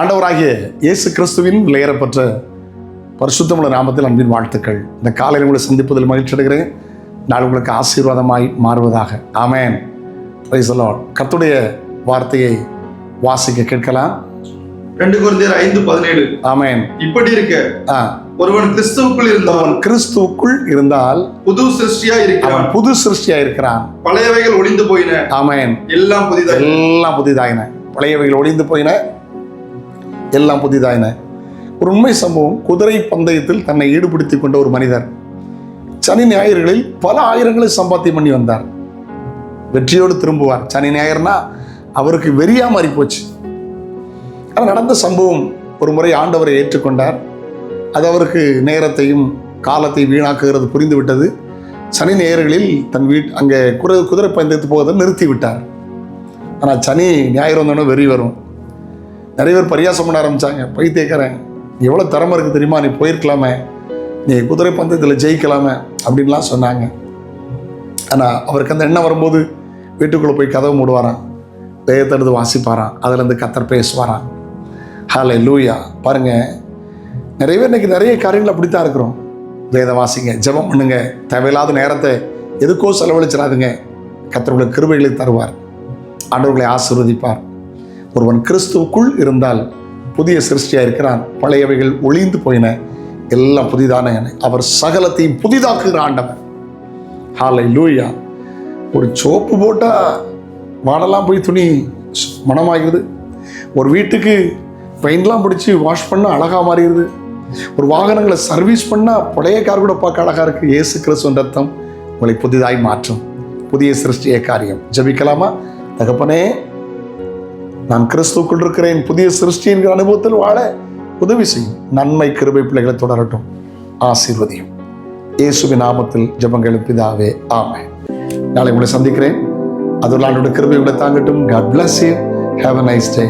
ஆண்டவராகிய இயேசு கிறிஸ்துவின் விலையேறப்பட்ட பரிசுத்தமுள்ள நாமத்தில் அன்பின் வாழ்த்துக்கள். இந்த காலையில் உங்களை சந்திப்பதில் மகிழ்ச்சி அடைகிறேன். நான் உங்களுக்கு ஆசீர்வாதமாய் மாறுவதாக. ஆமென். கர்த்தருடைய வார்த்தையை வாசிக்க கேட்கலாம். ரெண்டு குருந்தியர் ஐந்து பதினேழு. ஆமென். இப்படி இருக்க ஒருவன் கிறிஸ்துவுக்குள் இருந்தால் அவன் கிறிஸ்துவுக்குள் இருந்தால் புது சிருஷ்டியா இருக்கிறான். புது சிருஷ்டியா இருக்கிறான். பழையவைகள் ஒளிந்து போயின. ஆமென். எல்லாம் புதிதாக எல்லாம் புதிதாயின. பழையவைகள் ஒளிந்து போயின. எல்லாம் புதிதாயின. ஒரு உண்மை சம்பவம் குதிரை பந்தயத்தில் தன்னை ஈடுபடுத்திக் கொண்ட ஒரு மனிதர். சனி ஞாயிறுகளில் பல ஆயிரங்களை சம்பாத்தியம் பண்ணி வந்தார். வெற்றியோடு திரும்புவார். சனி ஞாயிறுனா அவருக்கு வெறியா மாறி போச்சு ஆனால் நடந்த சம்பவம் ஒரு முறை ஆண்டவரை ஏற்றுக்கொண்டார். அது அவருக்கு நேரத்தையும் காலத்தை வீணாக்குகிறது புரிந்துவிட்டது. சனி நேயர்களில் தன் வீட் அங்கே குதிரை குதிரை பந்தயத்து போவதை நிறுத்தி விட்டார் ஆனால் சனி ஞாயிறு வந்தோடனே வெறி வரும். நிறைய பேர் பரியாசம் பண்ண ஆரம்பித்தாங்க பைத்தியக்காரன் எவ்வளோ திறமை இருக்குது தெரியுமா? நீ போயிருக்கலாமே. நீ குதிரை பந்தயத்தில் ஜெயிக்கலாமே அப்படின்லாம் சொன்னாங்க. ஆனால் அவருக்கு அந்த எண்ணம் வரும்போது வீட்டுக்குள்ளே போய் கதவு மூடுவாராம். வேதத்தை எடுத்து வாசிப்பாராம். அதுலேருந்து கத்தர் பேசுவாராம். ஹாலே லூயா பாருங்கள் நிறைய பேர் இன்னைக்கு நிறைய காரியங்கள் அப்படித்தான் இருக்கிறோம். வேத வாசிங்க ஜெபம் பண்ணுங்க. தேவையில்லாத நேரத்தை எதுக்கோ செலவழிச்சிடாதுங்க. கத்தர்களுக்கு கிருபைகளை தருவார். ஆண்டவர்களை ஆசிர்வதிப்பார். ஒருவன் கிறிஸ்துவுக்குள் இருந்தால் புதிய சிருஷ்டியாக இருக்கிறான் பழையவைகள் ஒளிந்து போயின எல்லாம் புதிதான அவர் சகலத்தையும் புதிதாக்குகிற ஆண்டவர். ஹாலை லூயா ஒரு சோப்பு போட்டால் வாடெல்லாம் போய் துணி ஸ்- ஒரு வீட்டுக்கு பெயிண்ட்லாம் பிடிச்சி வாஷ் பண்ணால் அழகாக மாறிடுது. ஒரு வாகனங்களை சர்வீஸ் பண்ணால் பழைய கார் கூட பார்க்க அழகாக இருக்குது இயேசு கிறிஸ்துவன் ரத்தம் உங்களை புதிதாய் மாற்றும். புதிய சிருஷ்டிய காரியம். ஜெபிக்கலாமா? தகப்பனே நான் கிறிஸ்துவுக்குள் இருக்கிறேன். புதிய சிருஷ்டி என்கிற அனுபவத்தில் வாழ உதவி செய்யும். நன்மை கிருபை பிள்ளைகளை தொடரட்டும். ஆசீர்வதியும். இயேசுவின் நாமத்தில் ஜெபங்களும் பிதாவே ஆமே நாளை உங்களை சந்திக்கிறேன். அதுல ஆண்டோட கிருபை உங்களை தாங்கட்டும். God bless you have a nice day